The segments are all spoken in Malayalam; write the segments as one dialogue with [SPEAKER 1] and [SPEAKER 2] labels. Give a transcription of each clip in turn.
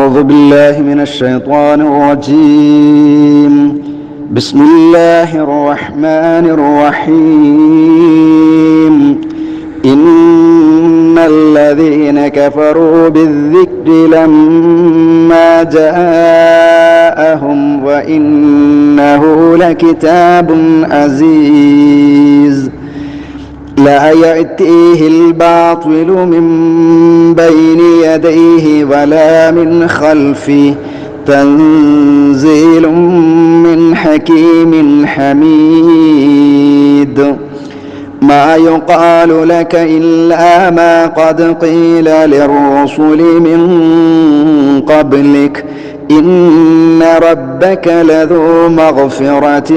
[SPEAKER 1] أعوذ بالله من الشيطان الرجيم. بسم الله الرحمن الرحيم. إن الذين كفروا بالذكر لما جاءهم وإنه لكتاب عزيز. لا يأتيه الباطل من بين يديه ولا من خلفه تنزيل من حكيم حميد ما يقال لك إلا ما قد قيل للرسل من قبلك إن ربك لذو مغفرة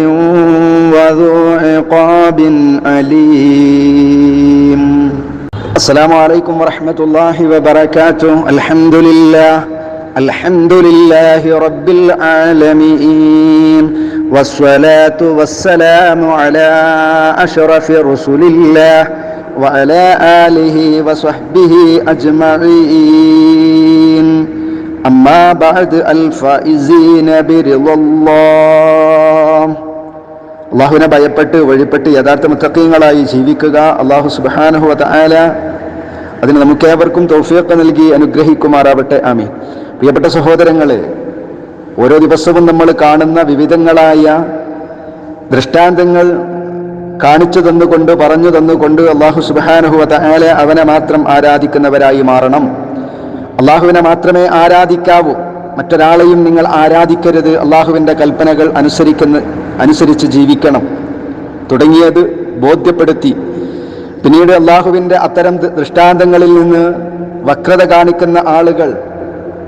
[SPEAKER 1] وذو عقاب أليم. السلام عليكم ورحمة الله وبركاته. الحمد لله. الحمد لله رب العالمين. والصلاة والسلام على أشرف رسل الله وعلى آله وصحبه أجمعين. أما بعد الفائزين برضا الله അള്ളാഹുവിനെ ഭയപ്പെട്ട് വഴിപ്പെട്ട് യഥാർത്ഥ മുത്തക്കീങ്ങളായി ജീവിക്കുക അള്ളാഹു സുബാനഹു ആല അതിന് നമുക്കേവർക്കും തൗഫീഖ് നൽകി അനുഗ്രഹിക്കുമാറാവട്ടെ ആമി പ്രിയപ്പെട്ട സഹോദരങ്ങളെ ഓരോ ദിവസവും നമ്മൾ കാണുന്ന വിവിധങ്ങളായ ദൃഷ്ടാന്തങ്ങൾ കാണിച്ചു തന്നുകൊണ്ട് പറഞ്ഞു തന്നുകൊണ്ട് അള്ളാഹു സുബാനഹു ആല അവനെ മാത്രം ആരാധിക്കുന്നവരായി മാറണം അള്ളാഹുവിനെ മാത്രമേ ആരാധിക്കാവൂ. മറ്റൊരാളെയും നിങ്ങൾ ആരാധിക്കരുത്. അള്ളാഹുവിന്റെ കൽപ്പനകൾ അനുസരിക്കുന്ന അനുസരിച്ച് ജീവിക്കണം. തുടങ്ങിയത് ബോധ്യപ്പെടുത്തി. പിന്നീട് അള്ളാഹുവിന്റെ അത്തരം ദൃഷ്ടാന്തങ്ങളിൽ നിന്ന് വക്രത കാണിക്കുന്ന ആളുകൾ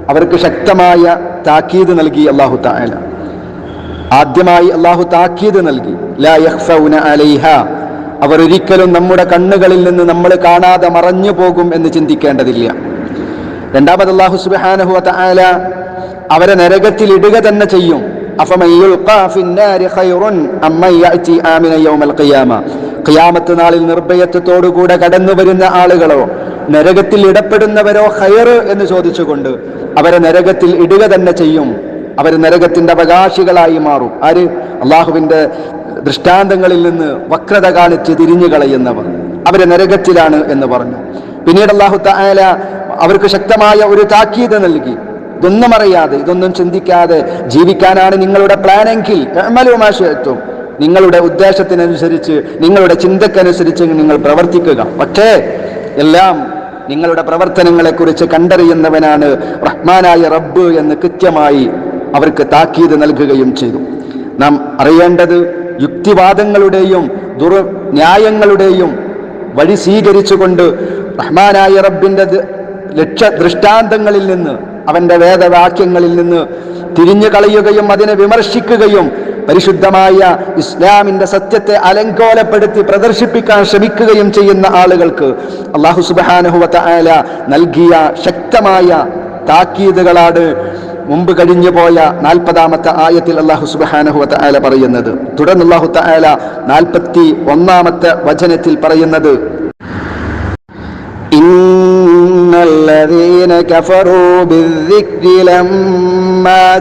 [SPEAKER 1] അവർക്ക് ശക്തമായ താക്കീത് നൽകി അള്ളാഹു താല ആദ്യമായി അള്ളാഹു താക്കീത് നൽകി. ലാ അവർ ഒരിക്കലും നമ്മുടെ കണ്ണുകളിൽ നിന്ന് നമ്മൾ കാണാതെ മറഞ്ഞു പോകും എന്ന് ചിന്തിക്കേണ്ടതില്ല. രണ്ടാമത് അള്ളാഹു സുബാനഹു താല അവരെ നരകത്തിൽ ഇടുക തന്നെ ചെയ്യും. ഖിയാമത്ത് നാളിൽ നിർഭയത്വത്തോടുകൂടെ കടന്നു വരുന്ന ആളുകളോ നരകത്തിൽ ഇടപെടുന്നവരോ ഹയർ എന്ന് ചോദിച്ചുകൊണ്ട് അവരെ നരകത്തിൽ ഇടുക തന്നെ ചെയ്യും. അവർ നരകത്തിന്റെ അവകാശികളായി മാറും. ആര്? അള്ളാഹുവിന്റെ ദൃഷ്ടാന്തങ്ങളിൽ നിന്ന് വക്രത കാണിച്ച് തിരിഞ്ഞു കളയുന്നവർ അവരെ നരകത്തിലാണ് എന്ന് പറഞ്ഞു. പിന്നീട് അള്ളാഹു താല അവർക്ക് ശക്തമായ ഒരു താക്കീത് നൽകി. ഇതൊന്നും അറിയാതെ ഇതൊന്നും ചിന്തിക്കാതെ ജീവിക്കാനാണ് നിങ്ങളുടെ പ്ലാനെങ്കിൽ എത്തും നിങ്ങളുടെ ഉദ്ദേശത്തിനനുസരിച്ച് നിങ്ങളുടെ ചിന്തക്കനുസരിച്ച് നിങ്ങൾ പ്രവർത്തിക്കുക. പക്ഷേ എല്ലാം നിങ്ങളുടെ പ്രവർത്തനങ്ങളെക്കുറിച്ച് കണ്ടറിയുന്നവനാണ് റഹ്മാനായ റബ്ബ് എന്ന് കൃത്യമായി അവർക്ക് താക്കീത് നൽകുകയും ചെയ്തു. നാം അറിയേണ്ടത് യുക്തിവാദങ്ങളുടെയും ദുർ ന്യായങ്ങളുടെയും വഴി സ്വീകരിച്ചുകൊണ്ട് റഹ്മാനായ റബ്ബിന്റെ ലക്ഷ്യ ദൃഷ്ടാന്തങ്ങളിൽ നിന്ന് അവന്റെ വേദവാക്യങ്ങളിൽ നിന്ന് തിരിഞ്ഞു കളയുകയും അതിനെ വിമർശിക്കുകയും പരിശുദ്ധമായ ഇസ്ലാമിന്റെ സത്യത്തെ അലങ്കോലപ്പെടുത്തി പ്രദർശിപ്പിക്കാൻ ശ്രമിക്കുകയും ചെയ്യുന്ന ആളുകൾക്ക് അള്ളാഹു സുബാനഹുവത്ത ആല നൽകിയ ശക്തമായ താക്കീതുകളാണ് മുമ്പ് കഴിഞ്ഞു പോയ നാൽപ്പതാമത്തെ ആയത്തിൽ അള്ളാഹു സുബാനഹുവത്ത ആല പറയുന്നത്. തുടർന്ന് അള്ളാഹു താല നാൽപ്പത്തി ഒന്നാമത്തെ വചനത്തിൽ പറയുന്നത് الذين كفروا بالذكر لما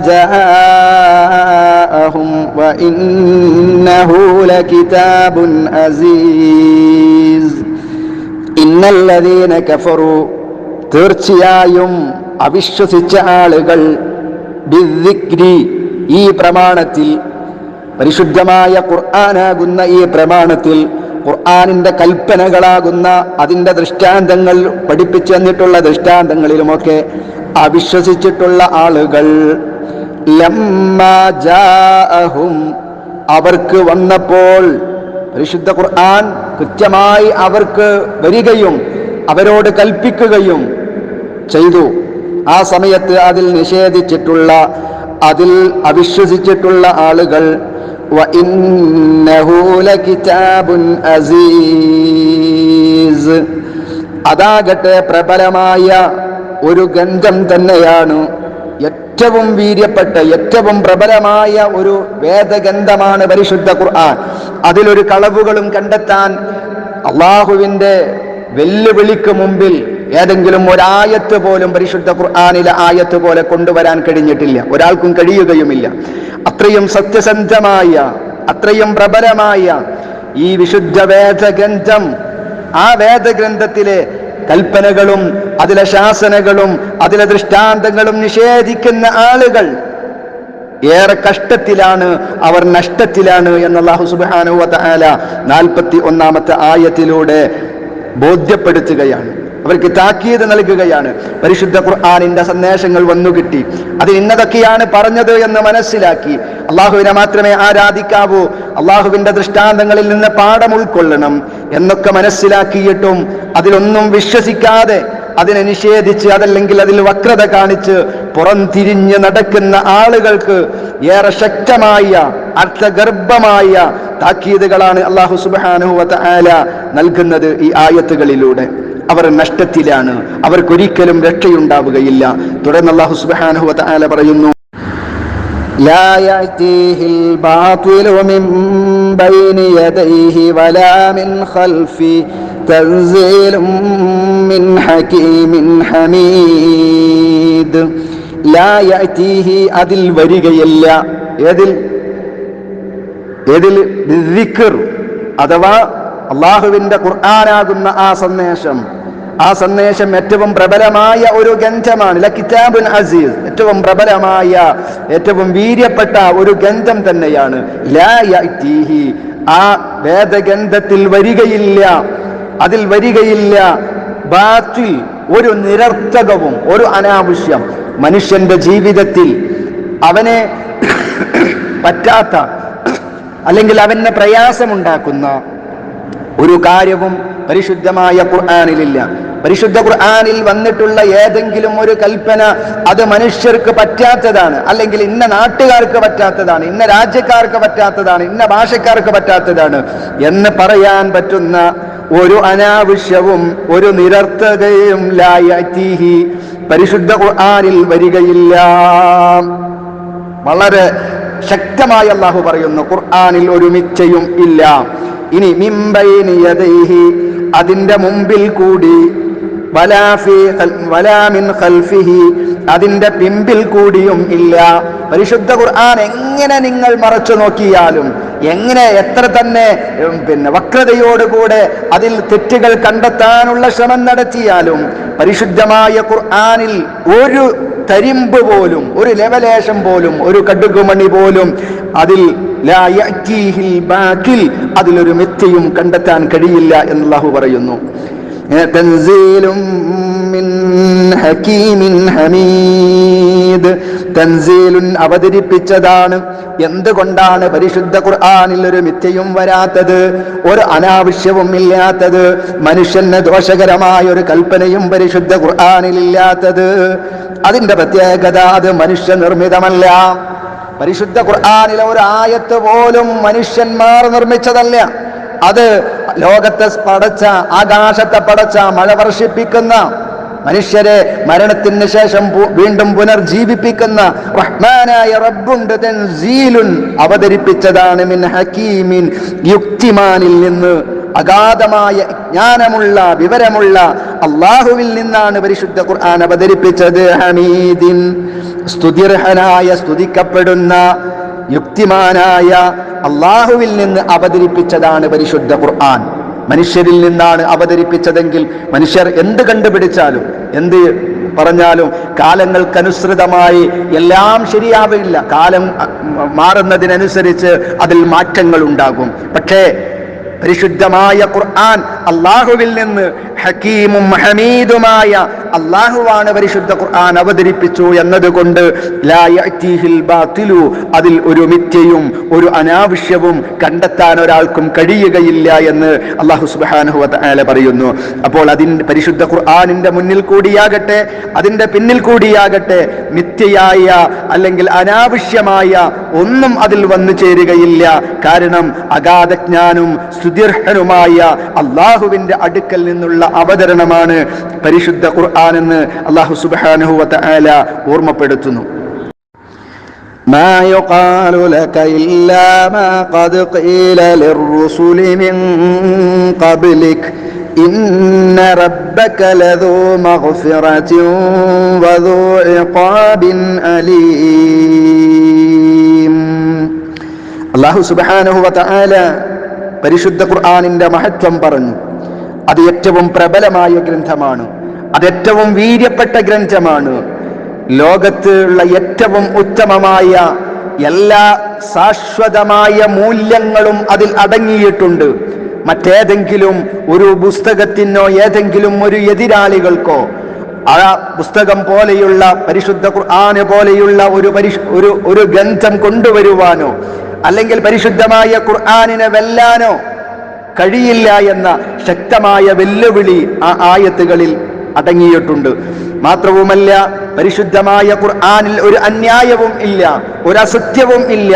[SPEAKER 1] جاءهم وإنه لكتاب عزيز إن الذين كفروا തീർച്ചയായും അവിശ്വസിച്ച ആളുകൾ ബിദ്ദിക്രി ഈ പ്രമാണത്തിൽ പരിശുദ്ധമായ ഖുർആനാകുന്ന ഈ പ്രമാണത്തിൽ ഖുർആാനിന്റെ കൽപ്പനകളാകുന്ന അതിന്റെ ദൃഷ്ടാന്തങ്ങൾ പഠിപ്പിച്ചു തന്നിട്ടുള്ള ദൃഷ്ടാന്തങ്ങളിലുമൊക്കെ അവിശ്വസിച്ചിട്ടുള്ള ആളുകൾ. അവർക്ക് വന്നപ്പോൾ പരിശുദ്ധ ഖുർആൻ കൃത്യമായി അവർക്ക് വരികയും അവരോട് കൽപ്പിക്കുകയും ചെയ്തു. ആ സമയത്ത് അതിൽ നിഷേധിച്ചിട്ടുള്ള അതിൽ അവിശ്വസിച്ചിട്ടുള്ള ആളുകൾ അതാകട്ടെ പ്രബലമായ ഒരു ഗന്ധം തന്നെയാണ് ഏറ്റവും വീര്യപ്പെട്ട ഏറ്റവും പ്രബലമായ ഒരു വേദഗന്ധമാണ് പരിശുദ്ധ ഖുർആൻ. അതിലൊരു കളവുകളും കണ്ടെത്താൻ അള്ളാഹുവിന്റെ വെല്ലുവിളിക്ക് മുമ്പിൽ ഏതെങ്കിലും ഒരായത്ത് പോലും പരിശുദ്ധ ഖുർആാനിലെ ആയത്ത് പോലെ കൊണ്ടുവരാൻ കഴിഞ്ഞിട്ടില്ല. ഒരാൾക്കും കഴിയുകയുമില്ല. അത്രയും സത്യസന്ധമായ അത്രയും പ്രബലമായ ഈ വിശുദ്ധ വേദഗ്രന്ഥം ആ വേദഗ്രന്ഥത്തിലെ കൽപ്പനകളും അതിലെ ശാസനകളും അതിലെ ദൃഷ്ടാന്തങ്ങളും നിഷേധിക്കുന്ന ആളുകൾ ഏറെ കഷ്ടത്തിലാണ് അവർ നഷ്ടത്തിലാണ് എന്ന് സുബാനുവല നാൽപ്പത്തി ഒന്നാമത്തെ ആയത്തിലൂടെ ബോധ്യപ്പെടുത്തുകയാണ്. അവർക്ക് താക്കീത് നൽകുകയാണ്. പരിശുദ്ധ ഖുർആാനിന്റെ സന്ദേശങ്ങൾ വന്നു കിട്ടി. അത് ഇന്നതൊക്കെയാണ് പറഞ്ഞത് എന്ന് മനസ്സിലാക്കി. അള്ളാഹുവിനെ മാത്രമേ ആരാധിക്കാവൂ. അള്ളാഹുവിന്റെ ദൃഷ്ടാന്തങ്ങളിൽ നിന്ന് പാഠം ഉൾക്കൊള്ളണം എന്നൊക്കെ മനസ്സിലാക്കിയിട്ടും അതിലൊന്നും വിശ്വസിക്കാതെ അതിനെ നിഷേധിച്ച് അതല്ലെങ്കിൽ അതിൽ വക്രത കാണിച്ച് പുറംതിരിഞ്ഞ് നടക്കുന്ന ആളുകൾക്ക് ഏറെ ശക്തമായ അർത്ഥഗർഭമായ താക്കീതുകളാണ് അള്ളാഹു സുബാനുഹുവ ആല നൽകുന്നത് ഈ ആയത്തുകളിലൂടെ. അവർ നഷ്ടത്തിലാണ് അവർക്കൊരിക്കലും രക്ഷയുണ്ടാവുകയില്ല തുടർന്ന് അള്ളാഹു സുബാനുഹുവത്ത ആല പറയുന്നു
[SPEAKER 2] لا يأتيه الباطل من بين يديه ولا من خلفه تنزيل من حكيم حميد لا يأتيه അതിൽ വരികയില്ല ഏതിൽ ഏതിൽ ദിക്ർ അഥവാ അള്ളാഹുവിന്റെ ഖുർആാനാകുന്ന ആ സന്ദേശം. ആ സന്ദേശം ഏറ്റവും പ്രബലമായ ഒരു ഗന്ധമാണ് ല കിതാബുൻ അസീസ്. ഏറ്റവും പ്രബലമായ ഏറ്റവും വീര്യപ്പെട്ട ഒരു ഗന്ധം തന്നെയാണ്. ആ വേദഗന്ധത്തിൽ വരികയില്ല. അതിൽ വരികയില്ല. ബാത്തിൽ ഒരു നിരർത്ഥകവും ഒരു അനാവശ്യം. മനുഷ്യന്റെ ജീവിതത്തിൽ അവനെ പറ്റാത്ത അല്ലെങ്കിൽ അവന് പ്രയാസമുണ്ടാക്കുന്ന ഒരു കാര്യവും പരിശുദ്ധമായ ഖുർആാനിലില്ല. പരിശുദ്ധ ഖുർആാനിൽ വന്നിട്ടുള്ള ഏതെങ്കിലും ഒരു കൽപ്പന അത് മനുഷ്യർക്ക് പറ്റാത്തതാണ് അല്ലെങ്കിൽ ഇന്ന നാട്ടുകാർക്ക് പറ്റാത്തതാണ് ഇന്ന രാജ്യക്കാർക്ക് പറ്റാത്തതാണ് ഇന്ന ഭാഷക്കാർക്ക് പറ്റാത്തതാണ് എന്ന് പറയാൻ പറ്റുന്ന ഒരു അനാവശ്യവും ഒരു നിരർത്ഥതയും പരിശുദ്ധ ഖുർആാനിൽ വരികയില്ല. വളരെ ശക്തമായി അള്ളാഹു പറയുന്നു ഖുർആാനിൽ ഒരു മിച്ചയും ഇല്ല. ഇനി മിംബൈനിയതൈഹി അതിന്റെ മുമ്പിൽ കൂടി വലാ ഫീ വലാ മിൻ ഖൽഫിഹി അതിന്റെ പിമ്പിൽ കൂടിയും ഇല്ല. പരിശുദ്ധ ഖുർആൻ എങ്ങനെ നിങ്ങൾ മറച്ചു നോക്കിയാലും എങ്ങനെ എത്ര തന്നെ പിന്നെ വക്രതയോടുകൂടെ അതിൽ തെറ്റുകൾ കണ്ടെത്താനുള്ള ശ്രമം നടത്തിയാലും പരിശുദ്ധമായ ഖുർആാനിൽ ഒരു തരിമ്പ് പോലും ഒരു ലവലേശം പോലും ഒരു കടുകുമണി പോലും അതിൽ അതിലൊരു മിഥ്യയും കണ്ടെത്താൻ കഴിയില്ല എന്ന് അല്ലാഹു പറയുന്നു തൻസീലും ഹകീമിൻ ഹമീദ് തൻസീലുൻ അവതരിപ്പിച്ചതാണ്. എന്തുകൊണ്ടാണ് പരിശുദ്ധ ഖുർആാനിൽ ഒരു മിഥ്യയും വരാത്തത്? ഒരു അനാവശ്യവും ഇല്ലാത്തത്. മനുഷ്യന് ദോഷകരമായ ഒരു കൽപ്പനയും പരിശുദ്ധ ഖുർആാനിൽ ഇല്ലാത്തത്. അതിന്റെ പ്രത്യേകത അത് മനുഷ്യനിർമ്മിതമല്ല പരിശുദ്ധ ഖുർആനിലെ ഒരു ആയത്ത് പോലും മനുഷ്യന്മാർ നിർമ്മിച്ചതല്ല. അത് ലോകത്തെ പടച്ച ആകാശത്തെ പടച്ച മഴ വർഷിപ്പിക്കുന്ന മനുഷ്യരെ മരണത്തിന് ശേഷം വീണ്ടും പുനർജീവിപ്പിക്കുന്ന റഹ്മാനായ റബ്ബുണ്ട് തൻസീലുൻ അവതരിപ്പിച്ചതാണ് മിൻ ഹക്കീമിൻ. യുക്തിമാനിൽ നിന്ന് അഗാധമായ ജ്ഞാനമുള്ള വിവരമുള്ള അള്ളാഹുവിൽ നിന്നാണ് പരിശുദ്ധ ഖുർആൻ അവതരിപ്പിച്ചത്. ഹമീദിൻ. സ്തുതിർഹനായ സ്തുതിക്കപ്പെടുന്ന യുക്തിമാനായ അള്ളാഹുവിൽ നിന്ന് അവതരിപ്പിച്ചതാണ് പരിശുദ്ധ ഖുർആൻ. മനുഷ്യരിൽ നിന്നാണ് അവതരിപ്പിച്ചതെങ്കിൽ മനുഷ്യർ എന്ത് കണ്ടുപിടിച്ചാലും എന്ത് പറഞ്ഞാലും കാലങ്ങൾക്കനുസൃതമായി എല്ലാം ശരിയാവില്ല. കാലം മാറുന്നതിനനുസരിച്ച് അതിൽ മാറ്റങ്ങൾ ഉണ്ടാകും പക്ഷേ പരിശുദ്ധമായ ഖുർആൻ അള്ളാഹുവിൽ നിന്ന് ഹക്കീമും ഹമീദുമായ അള്ളാഹുവാണ് പരിശുദ്ധ ഖുർആൻ അവതരിപ്പിച്ചു എന്നതുകൊണ്ട് അതിൽ ഒരു മിഥ്യയും ഒരു അനാവശ്യവും കണ്ടെത്താൻ ഒരാൾക്കും കഴിയുകയില്ല എന്ന് അള്ളാഹു സുബ്ഹാനഹു വതആല പറയുന്നു. അപ്പോൾ അതിന്റെ പരിശുദ്ധ ഖുർആനിന്റെ മുന്നിൽ കൂടിയാകട്ടെ അതിന്റെ പിന്നിൽ കൂടിയാകട്ടെ മിഥ്യയായ അല്ലെങ്കിൽ അനാവശ്യമായ ഒന്നും അതിൽ വന്നു ചേരുകയില്ല. കാരണം അഗാധജ്ഞാനും സ്തുതിർഹനുമായ അള്ളാഹുവിന്റെ അടുക്കൽ നിന്നുള്ള അവതരണമാണ് പരിശുദ്ധ ഖുർആൻ എന്ന് അള്ളാഹു സുബ്ഹാനഹു വതആല ഓർമ്മപ്പെടുത്തുന്നു ما يقال لك إلا ما قد قيل للرسل من قبلك إن ربك لذو مغفرة وذو عقاب أليم അള്ളാഹു സുബാനുഹുവ തആല പരിശുദ്ധ ഖുർആാനിന്റെ മഹത്വം പറഞ്ഞു. അത് ഏറ്റവും പ്രബലമായ ഗ്രന്ഥമാണ്. അത് ഏറ്റവും വീര്യപ്പെട്ട ഗ്രന്ഥമാണ്. ലോകത്തുള്ള ഏറ്റവും ഉത്തമമായ എല്ലാ ശാശ്വതമായ മൂല്യങ്ങളും അതിൽ അടങ്ങിയിട്ടുണ്ട്. മറ്റേതെങ്കിലും ഒരു പുസ്തകത്തിനോ ഏതെങ്കിലും ഒരു എതിരാളികൾക്കോ ആ പുസ്തകം പോലെയുള്ള പരിശുദ്ധ ഖുർആാന് പോലെയുള്ള ഒരു ഒരു ഒരു ഗ്രന്ഥം കൊണ്ടുവരുവാനോ അല്ലെങ്കിൽ പരിശുദ്ധമായ ഖുർആാനിനെ വെല്ലാനോ കഴിയില്ല എന്ന ശക്തമായ വെല്ലുവിളി ആ ആയത്തുകളിൽ അടങ്ങിയിട്ടുണ്ട്. മാത്രവുമല്ല പരിശുദ്ധമായ ഖുർആാനിൽ ഒരു അന്യായവും ഇല്ല ഒരു അസത്യവും ഇല്ല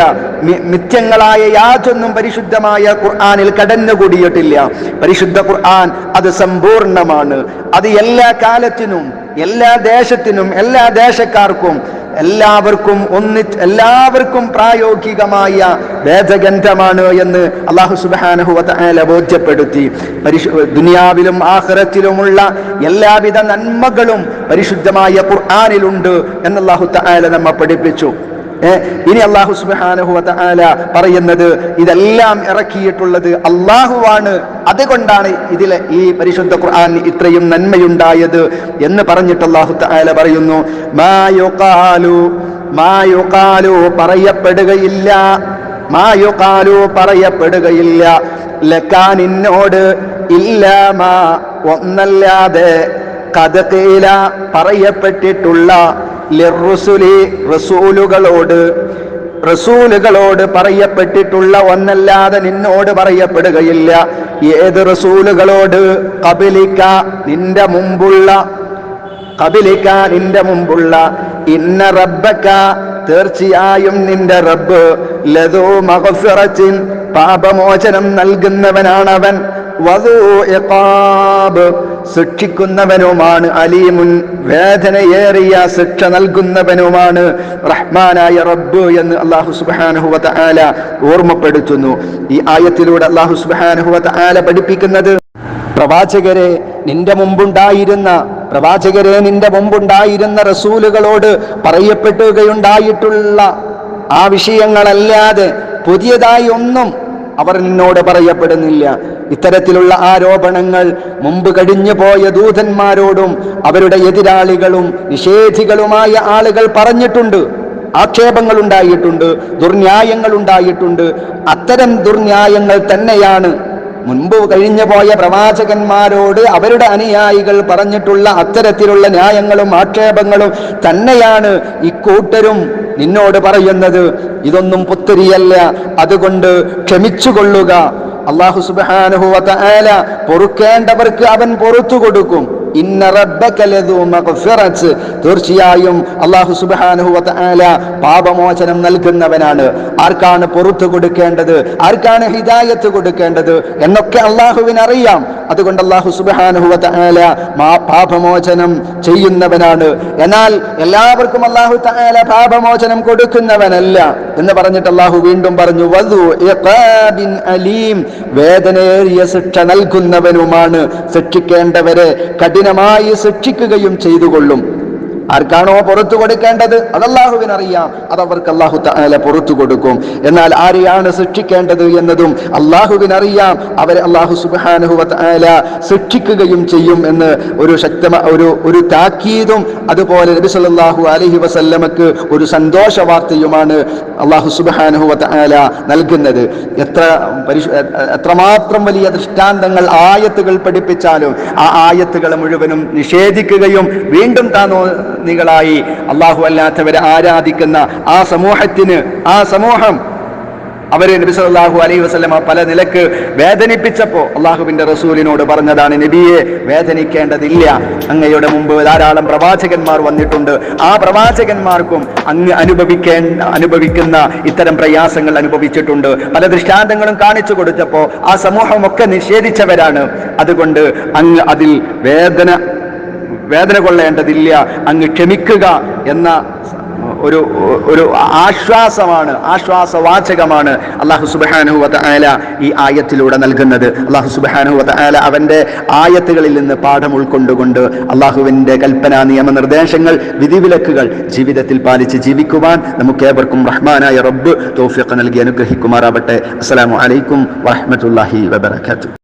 [SPEAKER 2] മിഥ്യങ്ങളായ യാതൊന്നും പരിശുദ്ധമായ ഖുർആാനിൽ കടന്നുകൂടിയിട്ടില്ല. പരിശുദ്ധ ഖുർആൻ അത് സമ്പൂർണമാണ്. അത് എല്ലാ കാലത്തിനും എല്ലാ ദേശത്തിനും എല്ലാ ദേശക്കാർക്കും എല്ലാവർക്കും ഒന്നി എല്ലാവർക്കും പ്രായോഗികമായ വേദഗന്ധമാണ് എന്ന് അള്ളാഹു സുബാനഹുല ബോധ്യപ്പെടുത്തി. പരിശു ദുനിയാവിലും ആഹ്റത്തിലുമുള്ള എല്ലാവിധ നന്മകളും പരിശുദ്ധമായ ഖുർആാനിലുണ്ട് എന്ന് അള്ളാഹു തആല നമ്മ പഠിപ്പിച്ചു. ഇനി അള്ളാഹു സുബാനഹു വതആല പറയുന്നത് ഇതെല്ലാം ഇറക്കിയിട്ടുള്ളത് അള്ളാഹുവാണ് അതുകൊണ്ടാണ് ഇതിലെ ഈ പരിശുദ്ധ ഖുർആൻ ഇത്രയും നന്മയുണ്ടായത് എന്ന് പറഞ്ഞിട്ട് അള്ളാഹു താല പറയുന്നു മാ യുഖാലു മാ യുഖാലു പറയപ്പെടുകയില്ല മാ യുഖാലു പറയപ്പെടുകയില്ല. ലക്കാനിന്നോട് ഇല്ല മാ ഒന്നല്ലാതെ കഥകീല പറയപ്പെട്ടിട്ടുള്ള ലിർറുസുലി റസൂലുകളോട് റസൂലുകളോട് പറയപ്പെട്ടിട്ടുള്ള ഒന്നല്ലാതെ നിന്നോട് പറയപ്പെടുകയില്ല. ഏത് റസൂലുകളോട്? കബിലിക്ക നിന്റെ മുമ്പുള്ള കബിലിക്ക നിന്റെ മുമ്പുള്ള ഇന്ന റബ്ബക്ക തീർച്ചയായും നിന്റെ റബ്ബ് ലതോ മഹഫിറച്ചിൻ പാപമോചനം നൽകുന്നവനാണവൻ. ശിക്ഷിക്കുന്നവനുമാണ് അലീമുൻ. വേദനയേറിയ ശിക്ഷ നൽകുന്നവനുമാണ് റഹ്മാനായ റബ്ബ് എന്ന് അള്ളാഹു സുബ്ഹാനഹു ആല ഓർമ്മപ്പെടുത്തുന്നു. ഈ ആയത്തിലൂടെ അള്ളാഹു സുബ്ഹാനഹു ആല പഠിപ്പിക്കുന്നത് പ്രവാചകരെ നിന്റെ മുമ്പുണ്ടായിരുന്ന പ്രവാചകരെ നിന്റെ മുമ്പുണ്ടായിരുന്ന റസൂലുകളോട് പറയപ്പെടുകയുണ്ടായിട്ടുള്ള ആ വിഷയങ്ങളല്ലാതെ പുതിയതായി ഒന്നും അവർ നിന്നോട് പറയപ്പെടുന്നില്ല. ഇത്തരത്തിലുള്ള ആരോപണങ്ങൾ മുമ്പ് കഴിഞ്ഞു പോയ ദൂതന്മാരോടും അവരുടെ എതിരാളികളും നിഷേധികളുമായ ആളുകൾ പറഞ്ഞിട്ടുണ്ട്. ആക്ഷേപങ്ങൾ ഉണ്ടായിട്ടുണ്ട് ദുർന്യായങ്ങൾ ഉണ്ടായിട്ടുണ്ട് അത്തരം ദുർന്യായങ്ങൾ തന്നെയാണ്. മുൻപ് കഴിഞ്ഞു പോയ പ്രവാചകന്മാരോട് അവരുടെ അനുയായികൾ പറഞ്ഞിട്ടുള്ള അത്തരത്തിലുള്ള ന്യായങ്ങളും ആക്ഷേപങ്ങളും തന്നെയാണ് ഇക്കൂട്ടരും നിന്നോട് പറയുന്നത് ഇതൊന്നും പുത്തരിയല്ല. അതുകൊണ്ട് ക്ഷമിച്ചുകൊള്ളുക. അള്ളാഹു സുബാനുഹുവല പൊറുക്കേണ്ടവർക്ക് അവൻ പൊറത്തു കൊടുക്കും. ഇന്ന തീർച്ചയായും അള്ളാഹു സുബ്ഹാനഹു വ പാപമോചനം നൽകുന്നവനാണ്. ആർക്കാണ് പൊറത്തു കൊടുക്കേണ്ടത്? ആർക്കാണ് ഹിദായത്ത് കൊടുക്കേണ്ടത്? എന്നൊക്കെ അള്ളാഹുവിന് അറിയാം അതുകൊണ്ട് അള്ളാഹു സുബ്ഹാനഹു വ പാപമോചനം ചെയ്യുന്നവനാണ്. എന്നാൽ എല്ലാവർക്കും അള്ളാഹു തആല പാപമോചനം കൊടുക്കുന്നവനല്ല എന്ന് പറഞ്ഞിട്ട് അള്ളാഹു വീണ്ടും പറഞ്ഞു വധു അലീം. വേദനയേറിയ ശിക്ഷ നൽകുന്നവനുമാണ്. ശിക്ഷിക്കേണ്ടവരെ കഠിനമായി ശിക്ഷിക്കുകയും ചെയ്തുകൊള്ളും. ആർക്കാണോ പുറത്തു കൊടുക്കേണ്ടത്? അത് അള്ളാഹുവിനറിയാം അത് അവർക്ക് അള്ളാഹു പുറത്തു കൊടുക്കും. എന്നാൽ ആരെയാണ് ശിക്ഷിക്കേണ്ടത് എന്നതും അള്ളാഹുവിനറിയാം അവരെ അള്ളാഹു സുബ്ഹാനഹു വ തആല ശിക്ഷിക്കുകയും ചെയ്യും എന്ന് ഒരു ശക്തമ ഒരു ഒരു താക്കീതും അതുപോലെ നബി സല്ലല്ലാഹു അലൈഹി വസല്ലമക്ക് ഒരു സന്തോഷ വാർത്തയുമാണ് അള്ളാഹു സുബ്ഹാനഹു വ തആല നൽകുന്നത്. എത്ര പരിശു എത്രമാത്രം വലിയ ദൃഷ്ടാന്തങ്ങൾ ആയത്തുകൾ പഠിപ്പിച്ചാലും ആ ആയത്തുകൾ മുഴുവനും നിഷേധിക്കുകയും വീണ്ടും താനോ നികളായി അള്ളാഹു അല്ലാത്തവരെ ആരാധിക്കുന്ന ആ സമൂഹത്തിന് ആ സമൂഹം. അവരെ നബി സല്ലല്ലാഹു അലൈഹി വസല്ലമ പല നിലയ്ക്ക് വേദനിപ്പിച്ചപ്പോൾ അള്ളാഹുവിന്റെ റസൂലിനോട് പറഞ്ഞതാണ് നബിയെ വേദനിക്കേണ്ടതില്ല. അങ്ങയുടെ മുമ്പ് ധാരാളം പ്രവാചകന്മാർ വന്നിട്ടുണ്ട്. ആ പ്രവാചകന്മാർക്കും അങ്ങ് അനുഭവിക്കേ അനുഭവിക്കുന്ന ഇത്തരം പ്രയാസങ്ങൾ അനുഭവിച്ചിട്ടുണ്ട്. പല ദൃഷ്ടാന്തങ്ങളും കാണിച്ചു കൊടുത്തപ്പോൾ ആ സമൂഹമൊക്കെ നിഷേധിച്ചവരാണ്. അതുകൊണ്ട് അങ്ങ് അതിൽ വേദന വേദന കൊള്ളേണ്ടതില്ല അങ്ങ് ക്ഷമിക്കുക എന്ന
[SPEAKER 1] ഒരു ഒരു ആശ്വാസമാണ് ആശ്വാസവാചകമാണ് അള്ളാഹു സുബാനുഹു ആല ഈ ആയത്തിലൂടെ നൽകുന്നത്. അള്ളാഹു സുബാനുഹു ആല അവന്റെ ആയത്തുകളിൽ നിന്ന് പാഠം ഉൾക്കൊണ്ടുകൊണ്ട് അള്ളാഹുവിന്റെ കൽപ്പന നിയമനിർദ്ദേശങ്ങൾ വിധിവിലക്കുകൾ ജീവിതത്തിൽ പാലിച്ച് ജീവിക്കുവാൻ നമുക്ക് ഏവർക്കും റഹ്മാനായ റബ്ബ് തോഫിയൊക്കെ നൽകി അനുഗ്രഹിക്കുമാറാവട്ടെ. അസ്സാം വലൈക്കും വാഹമത്തല്ലാഹി വബറകാതുഹു.